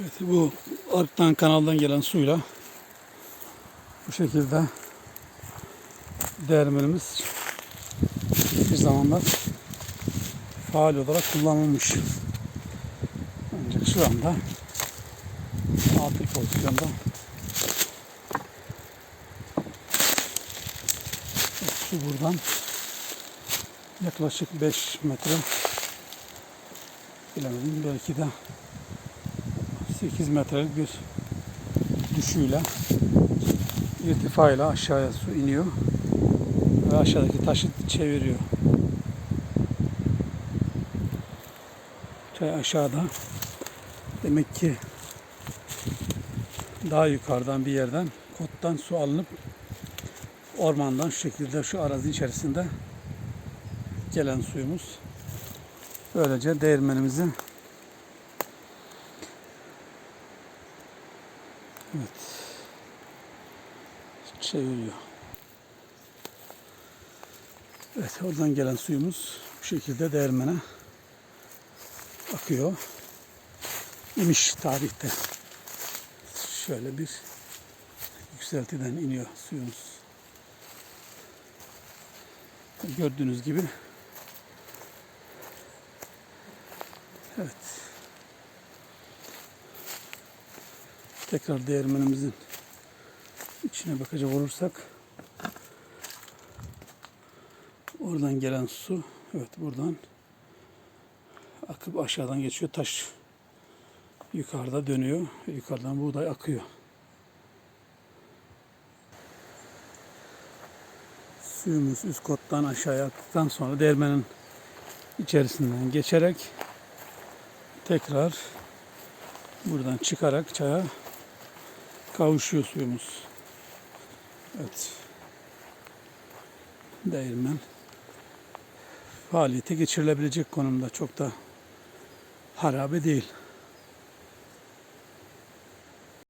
Evet, bu Ark'tan kanaldan gelen suyla bu şekilde değirmenimiz bir zamanlar faal olarak kullanılmış. Ancak şu anda atıl pozisyonda. Su buradan yaklaşık 5 metre bilemedim belki de 8 metrelik bir düşüyle irtifayla aşağıya su iniyor ve aşağıdaki taşı çeviriyor. Çay aşağıda. Demek ki daha yukarıdan bir yerden kottan su alınıp ormandan şu şekilde şu arazi içerisinde gelen suyumuz böylece değirmenimizi evet çeviriyor. Evet oradan gelen suyumuz bu şekilde değirmene akıyor. İmiş tarihte. Şöyle bir yükseltiden iniyor suyumuz. Gördüğünüz gibi Evet. Tekrar değirmenimizin içine bakacak olursak oradan gelen su evet buradan akıp aşağıdan geçiyor taş yukarıda dönüyor yukarıdan buğday akıyor. Suyumuz üst kottan aşağıya aktıktan sonra değirmenin içerisinden geçerek tekrar buradan çıkarak çaya kavuşuyor suyumuz. Evet. Değirmen faaliyete geçirilebilecek konumda çok da harabe değil.